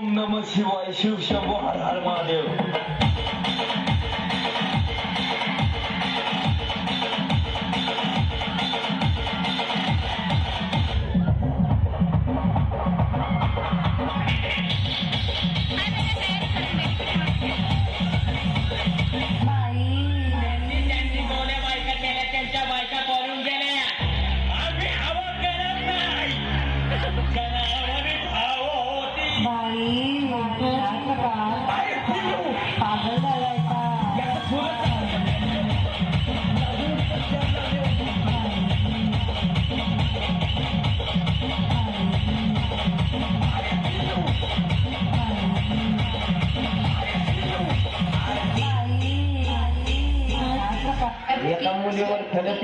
ओम नम शिवाय शिव शंभो हर हर महादेव।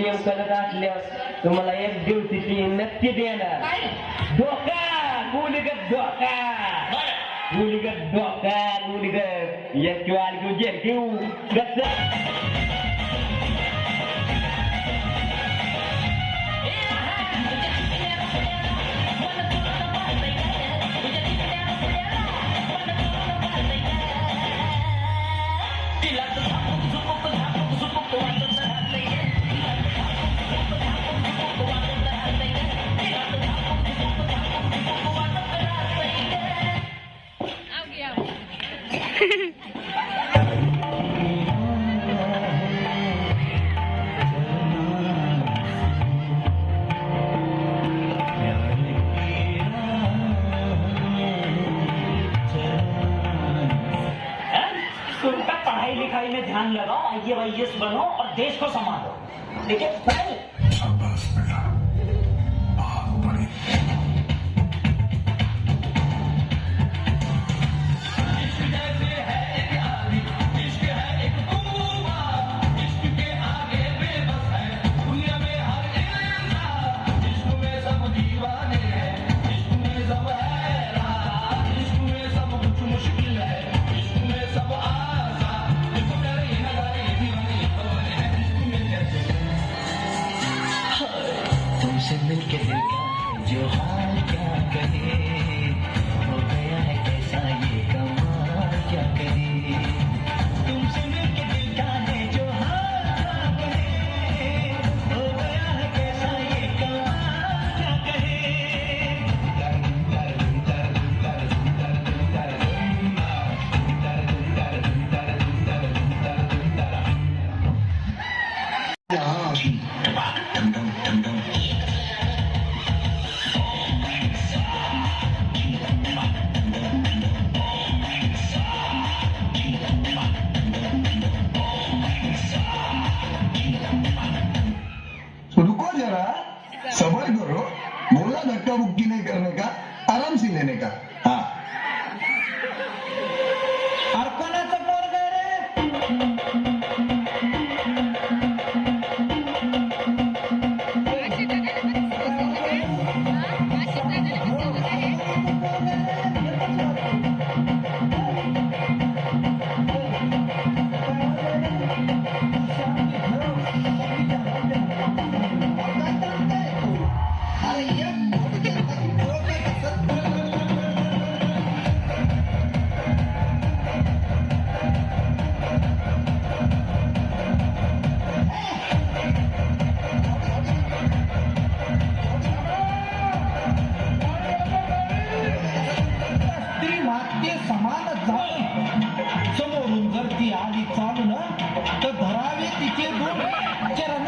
प्रेम करत असल्यास तुम्हाला एक दिवशी ती नक्की देणार धोका मुलीगत धोका. बरं. मुलीगत धोका मुलीगत एक किंवा आठ घेऊ. जे घेऊ कसं तुमका पढ़ाई लिखाई में ध्यान लगाओ आई एस बनो और देश को संभालो। ठीक है? कहेगा जो हाल क्या कहे। America मान जाऊन समोरून जर ती आली चालून तर धरावे तिचे दोन चरण.